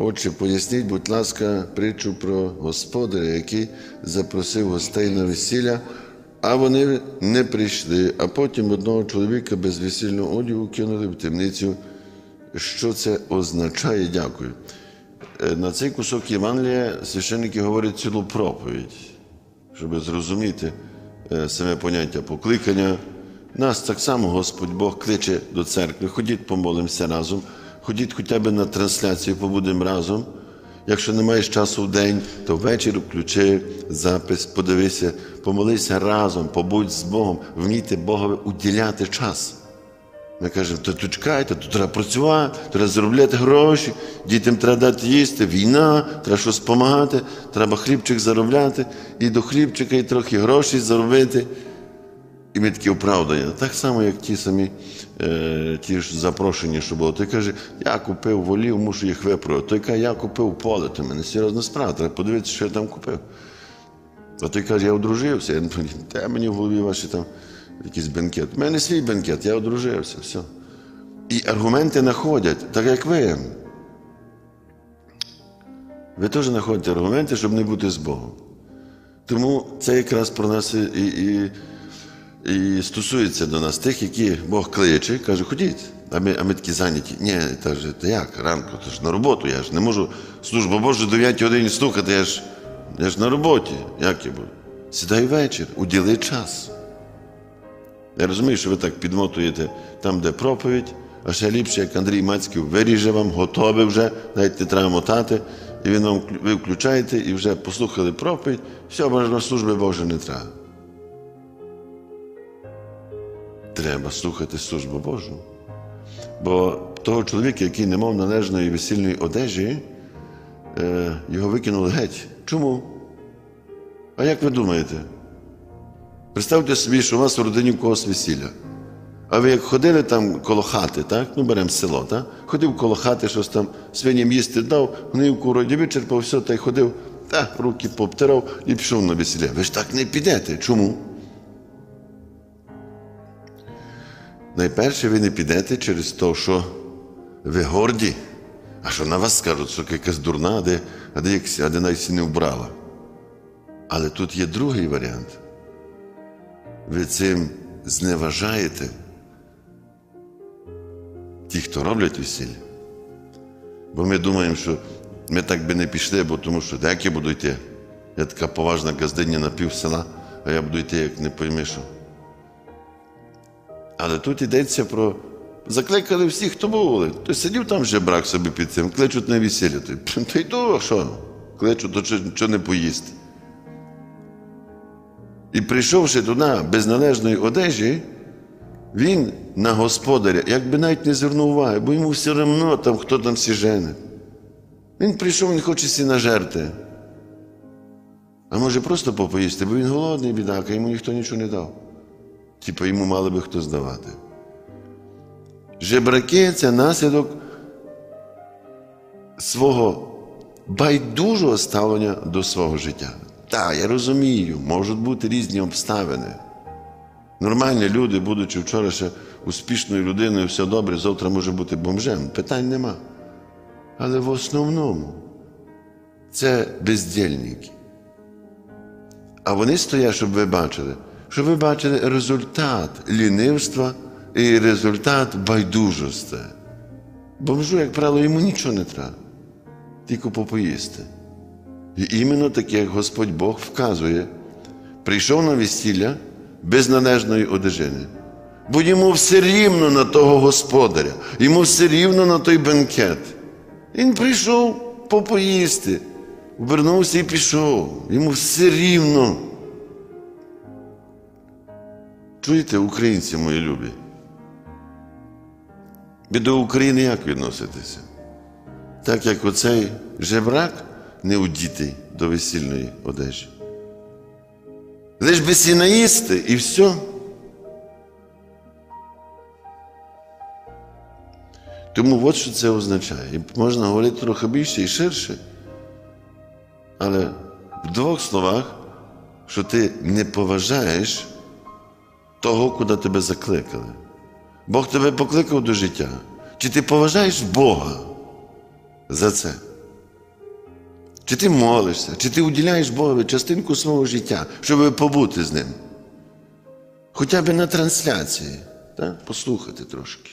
Отже, поясніть, будь ласка, притчу про господаря, який запросив гостей на весілля, а вони не прийшли. А потім одного чоловіка без весільного одягу кинули в темницю. Що це означає? Дякую. Е, На цей кусок Євангелія священники говорять цілу проповідь, щоб зрозуміти е, саме поняття покликання. Нас так само Господь Бог кличе до церкви. Ходіть, помолимося разом, ходіть хоча б на трансляцію, побудемо разом. Якщо не маєш часу в день, то ввечері включи запис, подивися, помолися разом, побудь з Богом, вмійте Богові уділяти час. Ми кажемо, то тут чекайте, тут треба працювати, треба заробляти гроші, дітям треба дати їсти, війна, треба щось допомагати, треба хлібчик заробляти, і до хлібчика і трохи грошей заробити. І ми такі оправдання. Так само, як ті самі е, ті ж запрошені, що було. Той каже, я купив волів, мушу їх виправити. Той каже, я купив поле, то мене серйозна справа, треба подивитися, що я там купив. А той каже, я одружився. Я те мені в голові ваші там якийсь бенкет. У мене свій бенкет, я одружився, все. І аргументи знаходять, так як ви. Ви теж знаходите аргументи, щоб не бути з Богом. Тому це якраз про нас і, і, і стосується до нас тих, які Бог кличе, каже, ходіть. А ми, а ми такі зайняті. Ні, та ж, та як, ранку, то ж на роботу, я ж не можу службу Божу до 9 годині слухати, я ж, я ж на роботі. Як я буду? Сідай вечір, уділи час. Я розумію, що ви так підмотуєте там, де проповідь, а ще ліпше, як Андрій Мацьків виріже вам, готове вже, навіть не треба мотати, і він вам ви включаєте і вже послухали проповідь, все, на служби Боже не треба. Треба слухати службу Божу. Бо того чоловіка, який не мав належної весільної одежі, е, його викинули геть. Чому? А як ви думаєте? Представте собі, що у вас в родині в когось весілля. А ви як ходили там коло хати, так? Ну, беремо село, так? Ходив коло хати, щось там свиням їсти дав, гнивку роді вичерпав, все, та й ходив, та руки пообтирав і пішов на весілля. Ви ж так не підете. Чому? Найперше ви не підете через те, що ви горді, а що на вас скажуть, що якась дурна, а де, а де, а де навіть не вбрала. Але тут є другий варіант. Ви цим зневажаєте ті, хто роблять весілля. Бо ми думаємо, що ми так би не пішли, бо тому що як я буду йти? Я така поважна газдиня на пів села, а я буду йти, як не пойми що. Але тут йдеться про. Закликали всіх, хто були. Той сидів там жебрак собі під цим, кличуть на весілля. Той, то йду, що? Кличуть, то що, не поїсти. І прийшовши туди без належної одежі, він на господаря, якби навіть не звернув уваги, бо йому все одно там, хто там всі жене. Він прийшов, він хоче сі нажерти. А може просто попоїсти, бо він голодний, бідак, а йому ніхто нічого не дав. Типу йому мали би хто здавати. Жебраки це наслідок свого байдужого ставлення до свого життя. Так, я розумію, можуть бути різні обставини. Нормальні люди, будучи вчора ще успішною людиною, все добре, завтра може бути бомжем. Питань нема. Але в основному це бездільники. А вони стоять, щоб ви бачили, щоб ви бачили результат лінивства і результат байдужості. Бомжу, як правило, йому нічого не треба, тільки попоїсти. І іменно таке, як Господь Бог вказує, прийшов на весілля без належної одежини. Бо йому все рівно на того господаря, йому все рівно на той бенкет. Він прийшов попоїсти, вернувся і пішов. Йому все рівно. Чуєте, українці мої любі? Ви до України як відноситеся? Так як оцей жебрак не удітий до весільної одежі. Лиш би сі наїсти і все. Тому от що це означає. І можна говорити трохи більше і ширше. Але в двох словах, що ти не поважаєш того, куди тебе закликали. Бог тебе покликав до життя. Чи ти поважаєш Бога за це? Чи ти молишся, чи ти уділяєш Богові частинку свого життя, щоб побути з ним? Хоча б на трансляції, так? послухати трошки.